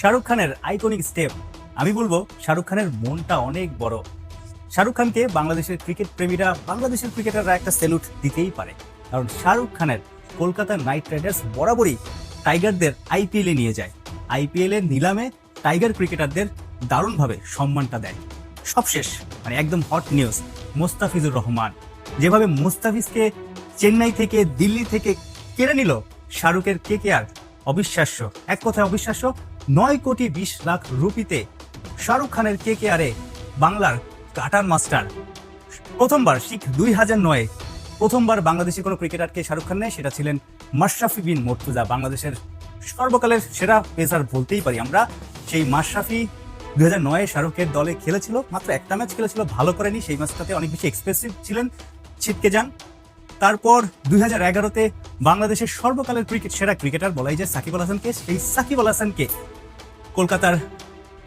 শাহরুখ খানের iconic step. আমি বলব শাহরুখ খানের মনটা অনেক বড়। শাহরুখ খানকে বাংলাদেশের ক্রিকেট প্রেমীরা, বাংলাদেশের ক্রিকেটাররা একটা স্যালুট দিতেই পারে। কারণ শাহরুখ খানের কলকাতা নাইট রাইডার্স বরাবরই টাইগারদের আইপিএলে নিয়ে যায়। আইপিএল এর নিলামে টাইগার ক্রিকেটারদের দারুণভাবে সম্মানটা দেয়। সবশেষ মানে একদম হট নিউজ মোস্তাফিজুর রহমান। যেভাবে মোস্তাফিজকে চেন্নাই থেকে, দিল্লি থেকে কেড়ে নিল, শাহরুখের কে কে আর? অবিশ্বাস্য। এক কথায় অবিশ্বাস্য নয় কোটি বিশ লাখ রুপিতে শাহরুখ খানের কে কে আরে বাংলার কাটার মাস্টার। প্রথমবার শিখ দুই হাজার নয়, প্রথমবার বাংলাদেশি কোনো ক্রিকেটারকে শাহরুখ খান নেয়, সেটা ছিলেন মাশরাফি বিন মর্তুজা, বাংলাদেশের সর্বকালের সেরা পেসার বলতেই পারি আমরা। সেই মাশরাফি দুই হাজার নয়ে শাহরুখের দলে খেলেছিল, মাত্র একটা ম্যাচ খেলেছিল, ভালো করেনি, সেই ম্যাচটাতে অনেক বেশি এক্সপ্রেসিভ ছিলেন, ছিটকে যান। তারপর দুই হাজার এগারোতে বাংলাদেশের সর্বকালের ক্রিকেট সেরা ক্রিকেটার বলাই যায় সাকিব আল হাসানকে, সেই সাকিব আল হাসানকে কলকাতার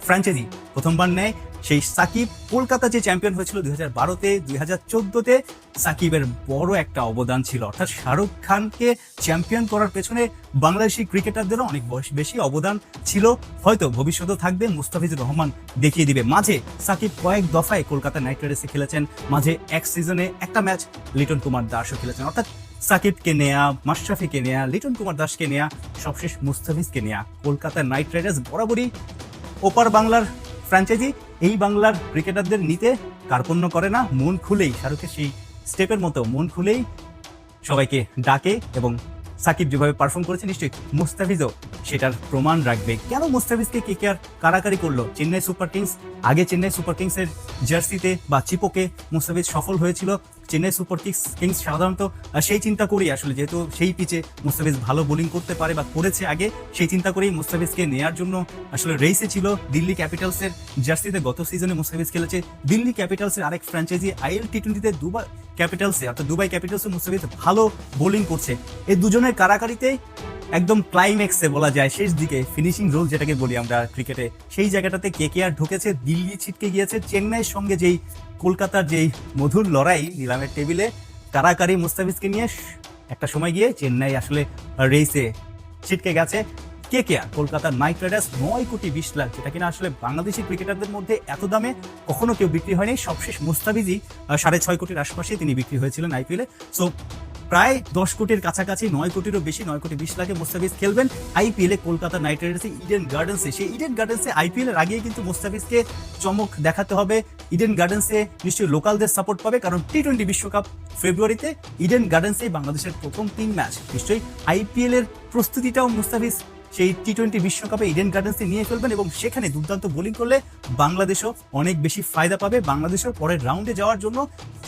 ফ্র্যাঞ্চাইজি প্রথমবার নেয় সেই সাকিব কলকাতা যে চ্যাম্পিয়ন হয়েছিল দুই হাজার বারোতে, দুই হাজার চোদ্দতে সাকিবের বড় একটা অবদান ছিল। অর্থাৎ শাহরুখ খানকে চ্যাম্পিয়ন করার পেছনে বাংলাদেশি ক্রিকেটারদেরও অনেক বেশি অবদান ছিল। হয়তো ভবিষ্যতেও থাকবে মুস্তাফিজুর রহমান দেখিয়ে দিবে। মাঝে সাকিব কয়েক দফায় কলকাতা নাইট রাইডার্সে খেলেছেন, মাঝে এক সিজনে একটা ম্যাচ লিটন কুমার দাসও খেলেছেন। অর্থাৎ সাকিবকে নেয়া, মাশরাফিকে নেয়া, লিটন কুমার দাসকে নেয়া, সবশেষ মুস্তাফিজকে নেয়া। কলকাতা নাইট রাইডার্স বরাবরই ওপার বাংলার ফ্র্যাঞ্চাইজি এই বাংলার ক্রিকেটারদের নিতে কার্পণ্য করে না, মন খুলেই, শাহরুখের সেই স্টেপের মতো মন খুলেই সবাইকে ডাকে এবং সাকিব যেভাবে পারফর্ম করেছে নিশ্চয়ই মুস্তাফিজও সেটার প্রমাণ রাখবে। কেন মুস্তাফিজকে কে কে আর কারাকারি করল? চেন্নাই সুপার কিংস, আগে চেন্নাই সুপার কিংসের জার্সিতে বা চিপোকে মুস্তাফিজ সফল হয়েছিল। চেন্নাই সুপার কিংস কিংস সাধারণত সেই চিন্তা করেই আসলে, যেহেতু সেই পিচে মুস্তাফিজ ভালো বোলিং করতে পারে বা করেছে আগে, সেই চিন্তা করেই মুস্তাফিজকে নেয়ার জন্য আসলে রেসে ছিল। দিল্লি ক্যাপিটালসের জার্সিতে গত সিজনে মুস্তাফিজ খেলেছে। দিল্লি ক্যাপিটালসের আরেক ফ্র্যাঞ্চাইজি আইএল টি টোয়েন্টিতে দুবার ক্যাপিটালসে অর্থাৎ দুবাই ক্যাপিটালসে মুস্তাফিজ ভালো বোলিং করছে। এই দুজনের কারাকারিতে একদম ক্লাইম্যাক্সে বলা যায়, শেষ দিকে ফিনিশিং রোল যেটাকে বলি আমরা ক্রিকেটে সেই জায়গাটাতে কে কে আর ঢুকেছে, দিল্লি ছিটকে গিয়েছে, চেন্নাইয়ের সঙ্গে যেই কলকাতার যেই মধুর লড়াই নিলামের টেবিলে কারাকারি মুস্তাফিজকে নিয়ে একটা সময় গিয়ে চেন্নাই আসলে রেসে ছিটকে গেছে। কে কে আর? কলকাতার নাইট রাইডার্স নয় কোটি বিশ লাখ যেটা কিনা আসলে বাংলাদেশি ক্রিকেটারদের মধ্যে এত দামে কখনো কেউ বিক্রি হয়নি। সবশেষ মুস্তাফিজই আহ, সাড়ে ছয় কোটির আশপাশে তিনি বিক্রি হয়েছিলেন আইপিএলে সো প্রায় দশ কোটির কাছাকাছি নয় কোটিরও বেশি নয় কোটি বিশ লাখে মুস্তাফিজ খেলবেন আইপিএলে কলকাতা নাইট রাইডার্সে ইডেন গার্ডেন্সে সেই ইডেন গার্ডেন্সে আইপিএল এর আগেই কিন্তু মুস্তাফিজকে চমক দেখাতে হবে। ইডেন গার্ডেন্সে নিশ্চয়ই লোকালদের সাপোর্ট পাবে কারণ টি টোয়েন্টি বিশ্বকাপ ফেব্রুয়ারিতে ইডেন গার্ডেন্সে বাংলাদেশের প্রথম তিন ম্যাচ নিশ্চয়ই আইপিএল এর প্রস্তুতিটাও মুস্তাফিজ সেই টি টোয়েন্টি বিশ্বকাপে ইডেন গার্ডেন্সে নিয়ে ফেলবেন এবং সেখানে দুর্দান্ত বোলিং করলে বাংলাদেশও অনেক বেশি ফায়দা পাবে। বাংলাদেশের পরের রাউন্ডে যাওয়ার জন্য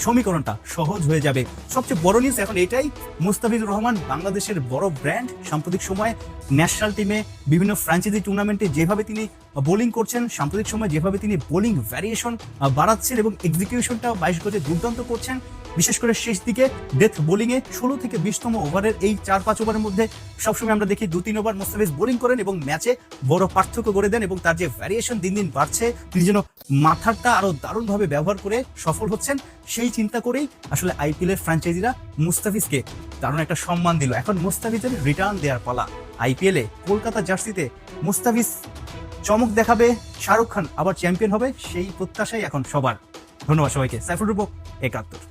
সমীকরণটা সহজ হয়ে যাবে। সবচেয়ে বড় নিউজ এখন এটাই, মুস্তাফিজুর রহমান বাংলাদেশের বড় ব্র্যান্ড সাম্প্রতিক সময়ে ন্যাশনাল টিমে বিভিন্ন ফ্র্যাঞ্চাইজি টুর্নামেন্টে যেভাবে তিনি বোলিং করছেন। সাম্প্রতিক সময় যেভাবে তিনি বোলিং ভ্যারিয়েশন বাড়াচ্ছেন এবং এক্সিকিউশনটা বাইশ গজে দুর্দান্ত করছেন। বিশেষ করে শেষ দিকে ডেথ বোলিং এ ষোলো থেকে বিশতম ওভারের এই চার পাঁচ ওভারের মধ্যে সবসময় আমরা দেখি দু তিন ওভার মুস্তাফিজ বোলিং করেন এবং ম্যাচে বড় পার্থক্য করে দেন এবং তার যে ভ্যারিয়েশন দিন দিন বাড়ছে, তিনি যেন মাথাটা আরও দারুণভাবে ব্যবহার করে সফল হচ্ছেন, সেই চিন্তা করেই আসলে আইপিএল এর ফ্র্যাঞ্চাইজিরা মুস্তাফিজকে দারুণ একটা সম্মান দিল। এখন মুস্তাফিজের রিটার্ন দেওয়ার পালা। আইপিএলে কলকাতা জার্সিতে মুস্তাফিজ চমক দেখাবে শাহরুখ খান, আবার চ্যাম্পিয়ন হবে সেই প্রত্যাশাই এখন সবার। ধন্যবাদ সবাইকে। সাইফুল রূপক, একাত্তর।